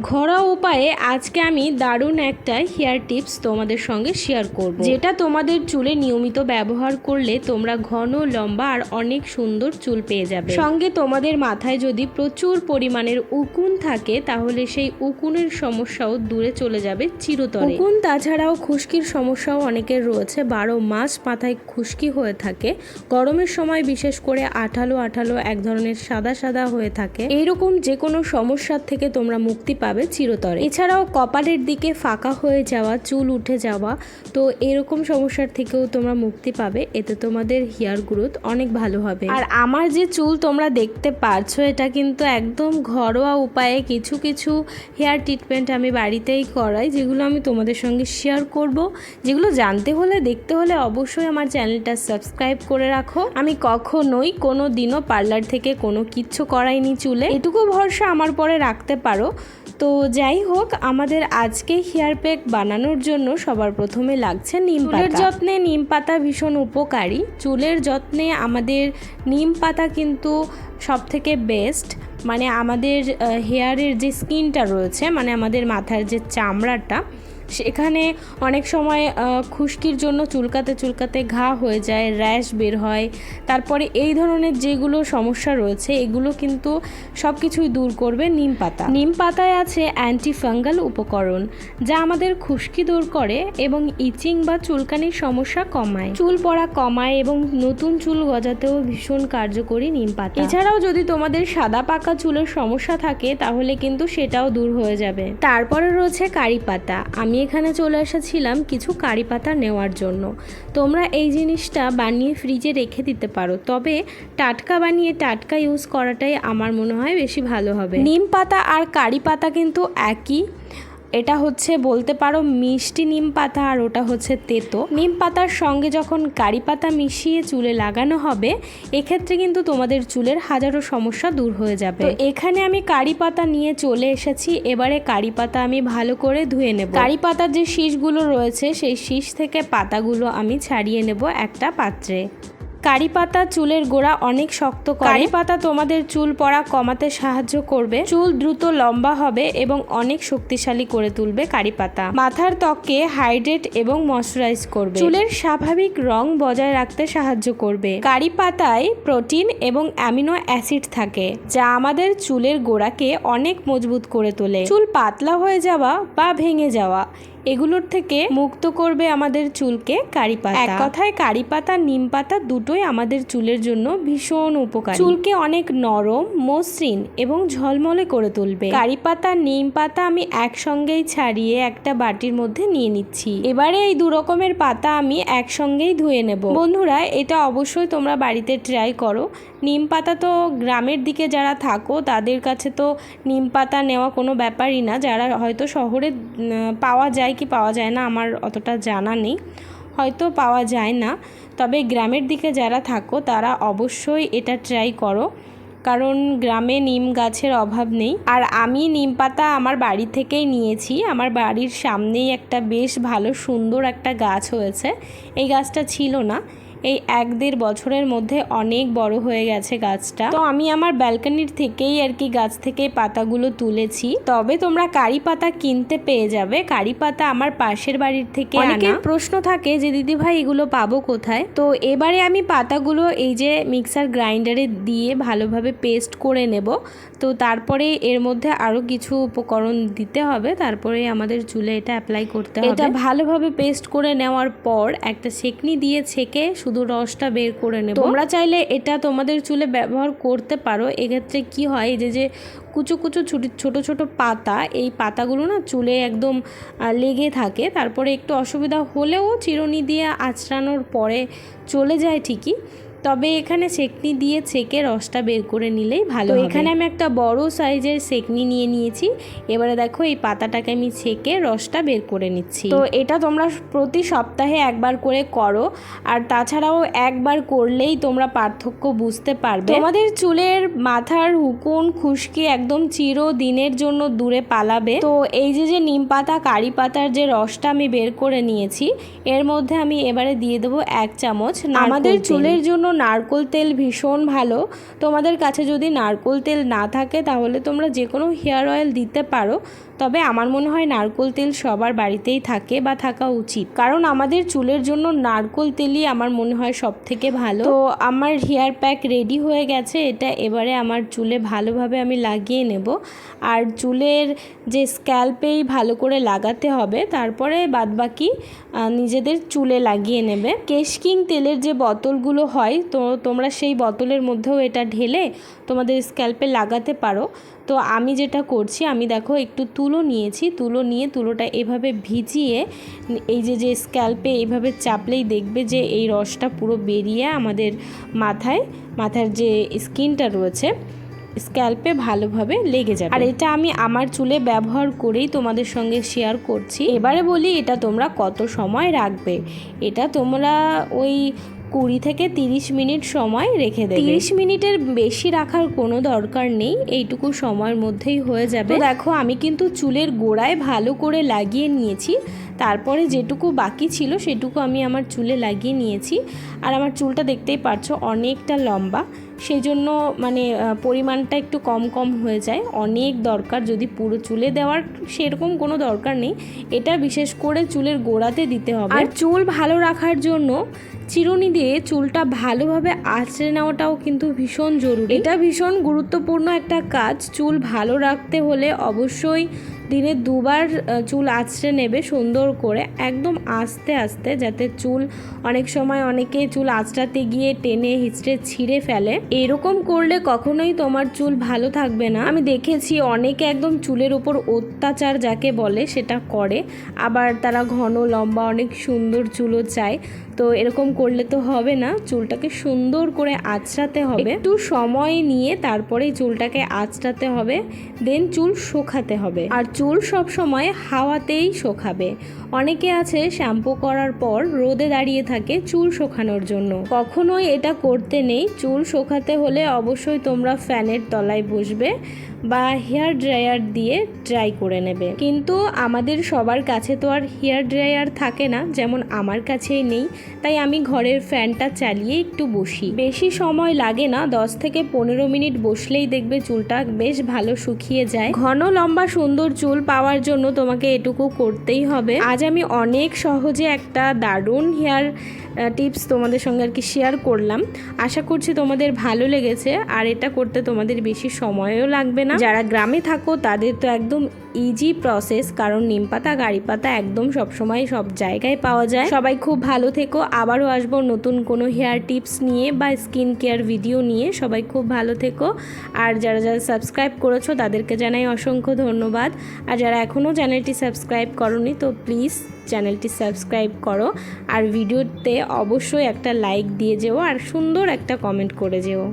ঘরোয়া উপায়ে আজকে আমি দারুণ একটা হেয়ার টিপস তোমাদের সঙ্গে শেয়ার করব। যেটা তোমাদের চুলে নিয়মিত ব্যবহার করলে তোমরা ঘন, লম্বা আর অনেক সুন্দর চুল পেয়ে যাবে। সঙ্গে তোমাদের মাথায় যদি প্রচুর পরিমাণের উকুন থাকে, তাহলে সেই উকুনের সমস্যাও দূরে চলে যাবে চিরতরে। উকুন, তাছাড়াও খুশকির সমস্যাও অনেকের রয়েছে। বারো মাস মাথায় খুশকি হয়ে থাকে। গরমের সময় বিশেষ করে আঠালো আঠালো এক ধরনের সাদা সাদা হয়ে থাকে। এইরকম যে কোনো সমস্যার থেকে তোমরা মুক্তি পাবে চিরতরে। এছাড়াও কপালের দিকে ফাঁকা হয়ে যাওয়া, চুল উঠে যাওয়া, তো এরকম সমস্যার থেকেও তোমরা মুক্তি পাবে। এতে তোমাদের হেয়ার গ্রোথ অনেক ভালো হবে। আর আমার যে চুল তোমরা দেখতে পাচ্ছ এটা কিন্তু একদম ঘরোয়া উপায়ে কিছু কিছু হেয়ার ট্রিটমেন্ট আমি বাড়িতেই করাই, যেগুলো আমি তোমাদের সঙ্গে শেয়ার করব। যেগুলো জানতে হলে, দেখতে হলে অবশ্যই আমার চ্যানেলটা সাবস্ক্রাইব করে রাখো। আমি কখনোই কোনো দিনও পার্লার থেকে কোনো কিচ্ছু করাইনি চুলে। এটুকু ভরসা আমার পরে রাখতে পারো। তো যাই হোক আমাদের আজকে হেয়ার প্যাক বানানোর জন্য সবার প্রথমে লাগছে নিম চুলের যত্নে নিম পাতা ভীষণ উপকারী। চুলের যত্নে আমাদের নিম পাতা কিন্তু সব থেকে বেস্ট মানে আমাদের হেয়ারের যে স্কিনটা রয়েছে মানে আমাদের মাথার যে চামড়াটা সেখানে অনেক সময় খুশকির জন্য চুলকাতে চুলকাতে ঘা হয়ে যায়, র্যাশ বের হয়। তারপরে এই ধরনের যেগুলো সমস্যা রয়েছে, এগুলো কিন্তু সব কিছুই দূর করবে নিম পাতা। নিম পাতায় আছে অ্যান্টি ফাঙ্গাল উপকরণ, যা আমাদের খুশকি দূর করে এবং ইচিং বা চুলকানির সমস্যা কমায়। চুল পড়া কমায় এবং নতুন চুল গজাতেও ভীষণ কার্যকরী নিম পাতা। এছাড়াও যদি তোমাদের সাদা পাকা চুলের সমস্যা থাকে, তাহলে কিন্তু সেটাও দূর হয়ে যাবে। তারপরে রয়েছে কারি পাতা। আমি এখানে চলে এসেছিলাম কিছু কারি পাতা নেওয়ার জন্য। তোমরা এই জিনিসটা বানিয়ে ফ্রিজে রেখে দিতে পারো। তবে টাটকা বানিয়ে টাটকা ইউজ করাটাই আমার মনে হয় বেশি ভালো হবে। নিম পাতা আর কারি পাতা কিন্তু একই। এটা হচ্ছে বলতে পারো মিষ্টি নিম পাতা আর ওটা হচ্ছে তেতো। নিম পাতার সঙ্গে যখন কারি পাতা মিশিয়ে চুলে লাগানো হবে, এক্ষেত্রে কিন্তু তোমাদের চুলের হাজারো সমস্যা দূর হয়ে যাবে। এখানে আমি কারি পাতা নিয়ে চলে এসেছি, এবারে কারি পাতা আমি ভালো করে ধুয়ে নেব। কারি পাতার যে শীষগুলো রয়েছে, সেই শীষ থেকে পাতাগুলো আমি ছাড়িয়ে নেব একটা পাত্রে। কারি পাতা চুলের গোড়া অনেক শক্ত করে। কারি পাতা তোমাদের চুল পড়া কমাতে সাহায্য করবে। চুল দ্রুত লম্বা হবে এবং অনেক শক্তিশালী করে তুলবে কারি পাতা। মাথার ত্বককে হাইড্রেট এবং ময়শ্চারাইজ করবে। চুলের স্বাভাবিক রং বজায় রাখতে সাহায্য করবে। কারি পাতায় প্রোটিন এবং অ্যামিনো অ্যাসিড থাকে, যা আমাদের চুলের গোড়াকে অনেক মজবুত করে তোলে। চুল পাতলা হয়ে যাওয়া বা ভেঙে যাওয়া এগুলোর থেকে মুক্ত করবে আমাদের চুলকে কারি পাতা। এক কথায় কারি পাতা, নিম পাতা দুটোই আমাদের চুলের জন্য ভীষণ উপকারী। চুলকে অনেক নরম, মসৃণ এবং ঝলমলে করে তুলবে। কারি পাতা, নিম পাতা আমি একসঙ্গেই ছাড়িয়ে একটা বাটির মধ্যে নিয়ে নিচ্ছি। এবারে এই দু রকমের পাতা আমি একসঙ্গেই ধুয়ে নেব। বন্ধুরা, এটা অবশ্যই তোমরা বাড়িতে ট্রাই করো। নিম পাতা তো গ্রামের দিকে যারা থাকো, তাদের কাছে তো নিম পাতা নেওয়া কোনো ব্যাপারই না। যারা হয়তো শহরে পাওয়া যায় কি পাওয়া যায় না আমার অতটা জানা নেই। হয়তো পাওয়া যায় না। তবে গ্রামের দিকে যারা থাকো, তারা অবশ্যই এটা ট্রাই করো। কারণ গ্রামে নিম গাছের অভাব নেই। আর আমি নিম পাতা আমার বাড়ি থেকেই নিয়েছি। আমার বাড়ির সামনেই একটা বেশ ভালো সুন্দর একটা গাছ হয়েছে। এই গাছটা ছিল না। এই এক দেড় বছরের মধ্যে অনেক বড় হয়ে গেছে গাছটা। তো আমি আমার ব্যালকনির থেকেই আর কি গাছ থেকে পাতাগুলো তুলেছি। তবে তোমরা কারি পাতা কিনতে পেয়ে যাবে। কারি পাতা আমার পাশের বাড়ির থেকে অনেকের প্রশ্ন থাকে যে দিদি ভাই এগুলো পাবো কোথায়? তো এবারে আমি পাতাগুলো এই যে মিক্সার গ্রাইন্ডারে দিয়ে ভালোভাবে পেস্ট করে নেব। তো তারপরে এর মধ্যে আরও কিছু উপকরণ দিতে হবে। তারপরে আমাদের চুলে এটা অ্যাপ্লাই করতে হবে। এটা ভালোভাবে পেস্ট করে নেওয়ার পর একটা সেকনি দিয়ে ছেঁকে শুধু রসটা বের করে নেব। তোমরা চাইলে এটা তোমাদের চুলে ব্যবহার করতে পারো। এক্ষেত্রে কি হয় যে যে কুচো কুচু ছোটো ছোটো ছোটো পাতা, এই পাতাগুলো না চুলে একদম লেগে থাকে। তারপরে একটু অসুবিধা হলেও চিরুনি দিয়ে আঁচড়ানোর পরে চলে যায় ঠিকই। তবে এখানে সেকনি দিয়ে ছেঁকে রসটা বের করে নিলেই ভালো এখানে আমি একটা বড় সাইজের সেকনি নিয়ে নিয়েছি। এবারে দেখো এই পাতাটাকে আমি ছেঁকে রসটা বের করে নিচ্ছি। তো এটা তোমরা প্রতি সপ্তাহে একবার করে করো। আর তাছাড়াও একবার করলেই তোমরা পার্থক্য বুঝতে পারবে। তোমাদের চুলের মাথার হুকুন খুশকি একদম চিরদিনের জন্য দূরে পালাবে। তো এই যে যে নিম পাতা কারি পাতার যে রসটা আমি বের করে নিয়েছি এর মধ্যে আমি এবারে দিয়ে দেবো এক চামচ আমাদের চুলের জন্য নারকোল তেল ভীষণ ভালো। তোমাদের কাছে যদি নারকোল তেল না থাকে, তাহলে তোমরা যে কোনো হেয়ার অয়েল দিতে পারো। তবে আমার মনে হয় নারকোল তেল সবার বাড়িতেই থাকে বা থাকা উচিত। কারণ আমাদের চুলের জন্য নারকোল তেলই আমার মনে হয় সব থেকে ভালো। তো আমার হেয়ার প্যাক রেডি হয়ে গেছে, এটা এবারে আমার চুলে ভালোভাবে আমি লাগিয়ে নেব। আর চুলের যে স্ক্যাল্পেই ভালো করে লাগাতে হবে, তারপরে বাদবাকি নিজেদের চুলে লাগিয়ে নেবে। কেশকিং তেলের যে বোতলগুলো হয় তো তোমরা সেই বোতলের মধ্যেও এটা ঢেলে তোমাদের স্ক্যাল্পে লাগাতে পারো। তো আমি যেটা করছি, আমি দেখো একটু তুলো নিয়েছি। তুলো নিয়ে তুলোটা এভাবে ভিজিয়ে, এই যে যে স্ক্যাল্পে এইভাবে চাপলেই দেখবে যে এই রসটা পুরো বেরিয়ে আমাদের মাথায়, মাথার যে স্কিনটা রয়েছে, স্ক্যাল্পে ভালোভাবে লেগে যাবে। আর এটা আমি আমার চুলে ব্যবহার করেই তোমাদের সঙ্গে শেয়ার করছি। এবারে বলি, এটা তোমরা কত সময় রাখবে? এটা তোমরা ওই কুড়ি থেকে তিরিশ মিনিট সময় রেখে দেবে। তিরিশ মিনিটের বেশি রাখার কোনো দরকার নেই এইটুকু সময়ের মধ্যেই হয়ে যাবে। দেখো আমি কিন্তু চুলের গোড়ায় ভালো করে লাগিয়ে নিয়েছি। তারপরে যেটুকু বাকি ছিল সেটুকু আমি আমার চুলে লাগিয়ে নিয়েছি। আর আমার চুলটা দেখতেই পারছ অনেকটা লম্বা। সেই জন্য মানে পরিমাণটা একটু কম কম হয়ে যায়। অনেক দরকার যদি পুরো চুলে দেওয়ার সেরকম কোনো দরকার নেই। এটা বিশেষ করে চুলের গোড়াতে দিতে হবে। আর চুল ভালো রাখার জন্য চিরুনি দিয়ে চুলটা ভালোভাবে আঁচড়ে নেওয়াটাও কিন্তু ভীষণ জরুরি। এটা ভীষণ গুরুত্বপূর্ণ একটা কাজ। চুল ভালো রাখতে হলে অবশ্যই দিনে দুবার চুল আঁচড়ে নেবে সুন্দর করে, একদম আস্তে আস্তে, যাতে চুল অনেক সময় অনেকে চুল আঁচড়াতে গিয়ে টেনে হিচড়ে ছিঁড়ে ফেলে। এরকম করলে কখনোই তোমার চুল ভালো থাকবে না। আমি দেখেছি অনেকে একদম চুলের উপর অত্যাচার যাকে বলে সেটা করে। আবার তারা ঘন লম্বা অনেক সুন্দর চুলও চায়। তো এরকম করলে তো হবে না। চুলটাকে সুন্দর করে আঁচড়াতে হবে। একটু সময় নিয়ে তারপরে চুলটাকে আঁচড়াতে হবে। দেন চুল শোকাতে হবে। আর চুল সব সময় হাওয়াতেই শোকাবে। অনেকে আছে শ্যাম্পু করার পর রোদে দাঁড়িয়ে থাকে চুল শোকানোর জন্য। কখনোই এটা করতে নেই। চুল শোকাতে হলে অবশ্যই তোমরা ফ্যানের তলায় বসবে। বা হেয়ার ড্রায়ার দিয়ে ড্রাই করে নেবে। কিন্তু আমাদের সবার কাছে তো আর হেয়ার ড্রায়ার থাকে না, যেমন আমার কাছেই নেই। তাই আমি ঘরের ফ্যানটা চালিয়ে একটু বসি। বেশি সময় লাগে না, দশ থেকে পনেরো মিনিট বসলেই দেখবে চুলটা বেশ ভালো শুকিয়ে যায়। ঘন লম্বা সুন্দর চুল পাওয়ার জন্য তোমাকে এটুকু করতেই হবে। আজ আমি অনেক সহজে একটা দারুণ হেয়ার টিপস তোমাদের সঙ্গে আর কি শেয়ার করলাম। আশা করছি তোমাদের ভালো লেগেছে, আর এটা করতে তোমাদের বেশি সময়ও লাগবে না? যারা গ্রামে থাকো, তাদের তো একদম ইজি প্রসেস কারণ নিম পাতা গাড়ি পাতা একদম সবসময় সব জায়গায় পাওয়া যায়। সবাই খুব ভালো থেকো। আবারও আসব নতুন কোনো হেয়ার টিপস নিয়ে বা স্কিন কেয়ার ভিডিও নিয়ে। সবাই খুব ভালো থেকো। আর যারা যারা সাবস্ক্রাইব করেছ, তাদেরকে জানাই অসংখ্য ধন্যবাদ। আর যারা এখনও চ্যানেলটি সাবস্ক্রাইব করনি, তো প্লিজ চ্যানেলটি সাবস্ক্রাইব করো। আর ভিডিওতে অবশ্যই একটা লাইক দিয়ে যেও, আর সুন্দর একটা কমেন্ট করে যেও।